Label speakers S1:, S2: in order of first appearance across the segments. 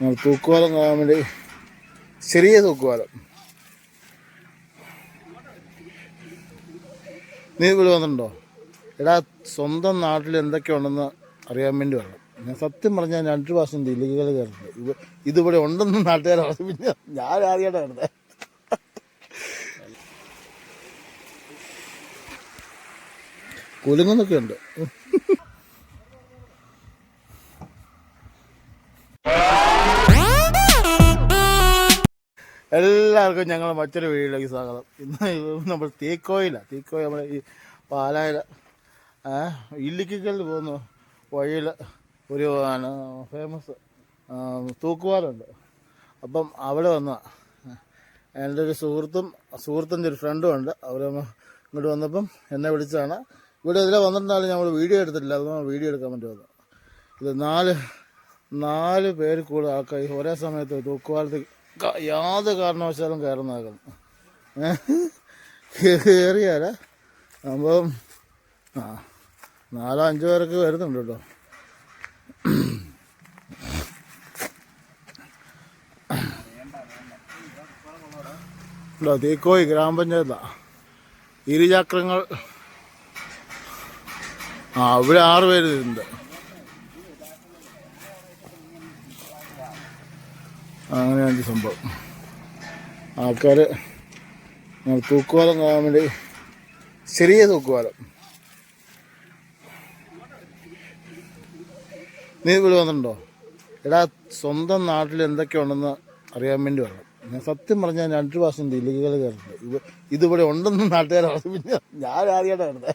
S1: തൂക്കുപാലം കാണാൻ വേണ്ടി ചെറിയ തൂക്കുവാലം നീ ഇവിടെ വന്നിട്ടുണ്ടോ? എടാ സ്വന്തം നാട്ടിൽ എന്തൊക്കെയുണ്ടെന്ന് അറിയാൻ വേണ്ടി വരണം. ഞാൻ സത്യം പറഞ്ഞാൽ രണ്ട് പ്രാവശ്യം ദില്ലികൾ കയറുന്നത് ഇവ ഇതിവിടെ ഉണ്ടെന്ന് നാട്ടുകാർ പറഞ്ഞു പിന്നെ ഞാൻ ആദ്യമായിട്ടാണ് വരുന്നത് കുലുങ്ങുന്നൊക്കെ ഉണ്ട്. എല്ലാവർക്കും ഞങ്ങൾ മറ്റൊരു വീട്ടിലേക്ക് സ്വാഗതം. ഇന്ന് നമ്മൾ തീക്കോയില. തീക്കോയി നമ്മൾ ഈ പാലായില ഇല്ലിക്കൽ പോകുന്ന വഴിയിൽ ഒരു ഫേമസ് തൂക്കുവാറുണ്ട് അപ്പം അവിടെ വന്ന. എന്റെ ഒരു സുഹൃത്തും സുഹൃത്തിന്റെ ഒരു ഫ്രണ്ടും ഉണ്ട്. അവർ ഇങ്ങോട്ട് വന്നപ്പം എന്നെ വിളിച്ചാണ് ഇവിടെ ഇതിലെ വന്നിട്ടുണ്ടാലും ഞങ്ങൾ വീഡിയോ എടുത്തിട്ടില്ല. അതൊന്നും വീഡിയോ എടുക്കാൻ വന്നു ഇത് നാല് നാല് പേര് കൂടുതൽ ആൾക്കാർ ഒരേ സമയത്ത് തൂക്കുവാലത്ത് ക- യാതൊരു കാരണവശാലും കയറുന്നതാകുന്നു കയറിയാല അപ്പം ആ നാലോ അഞ്ചോ പേരൊക്കെ വരുന്നുണ്ട് കേട്ടോ. ഇല്ല, തീക്കോയി ഗ്രാമപഞ്ചായത്താ. ഇരുചക്രങ്ങൾ ആ ഇവിടെ ആറ് പേര് ഉണ്ട് അങ്ങനെയാണ് സംഭവം. ആൾക്കാർ തൂക്കുപാലം കാണാൻ വേണ്ടി ചെറിയ തൂക്കുവാലം നീ ഇവിടെ വന്നിട്ടുണ്ടോ? എടാ സ്വന്തം നാട്ടിൽ എന്തൊക്കെയുണ്ടെന്ന് അറിയാൻ വേണ്ടി വരണം. ഞാൻ സത്യം പറഞ്ഞാൽ ഞാൻ രണ്ട് പ്രാവശ്യം ദില്ലികൾ കയറിയിട്ടുണ്ട് ഇവ ഇതിവിടെ ഉണ്ടെന്ന് നാട്ടുകാർ പറഞ്ഞു പിന്നെ ഞാൻ ആദ്യമായിട്ടാണ് കണ്ടത്.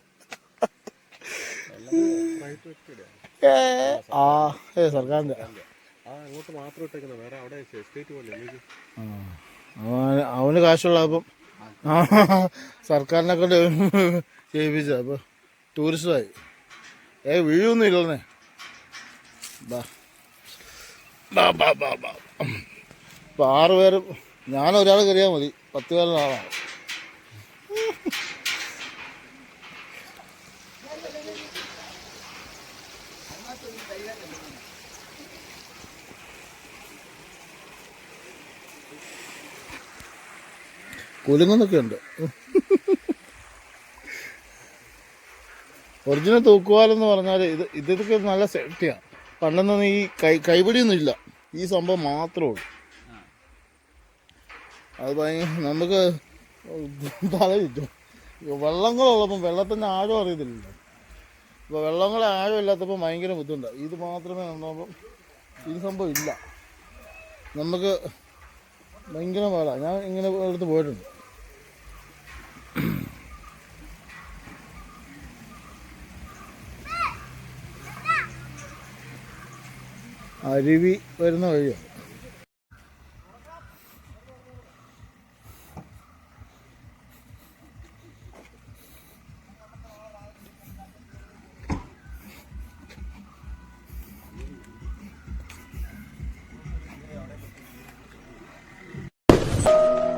S1: ഏ ആ ഏ സർക്കാരിന്റെ. അവന് കാശുള്ള അപ്പം സർക്കാരിനെ കൊണ്ട് ചെയ്യിപ്പിച്ച അപ്പൊ ടൂറിസ്റ്റായി ഏ വീഴൊന്നും ഇല്ലെന്നേ. ബാ. ബാ ബാ ബാ ബാ. ഇപ്പം ആറ് പേരും ഞാൻ ഒരാൾ കയറിയാൽ മതി. പത്ത് പേരുടെ ആളാണ് കുലുങ്ങുന്നൊക്കെ ഉണ്ട് ഒറിജിനൽ തൂക്കുവാലെന്ന് പറഞ്ഞാൽ ഇത് ഇതൊക്കെ നല്ല സേഫ്റ്റിയാണ് പണ്ടൊന്നും ഈ കൈ കൈപിടിയൊന്നും ഇല്ല ഈ സംഭവം മാത്രമേ ഉള്ളൂ. അത് ഭയങ്കര നമുക്ക് തല ചുറ്റും. വെള്ളങ്ങളുള്ളപ്പം വെള്ളത്തിന്റെ ആഴം അറിയത്തില്ലല്ലോ. ഇപ്പോൾ വെള്ളങ്ങളെ ആഴം ഇല്ലാത്തപ്പോൾ ഭയങ്കര ബുദ്ധിമുട്ടാണ് ഇത് മാത്രമേ നമ്മൾ ഈ സംഭവം ഇല്ല. നമുക്ക് ഭയങ്കര പാടാണ് ഞാൻ ഇങ്ങനെ അടുത്ത് പോയിട്ടുണ്ട്. അരുവി വരുന്ന വഴിയാണ് you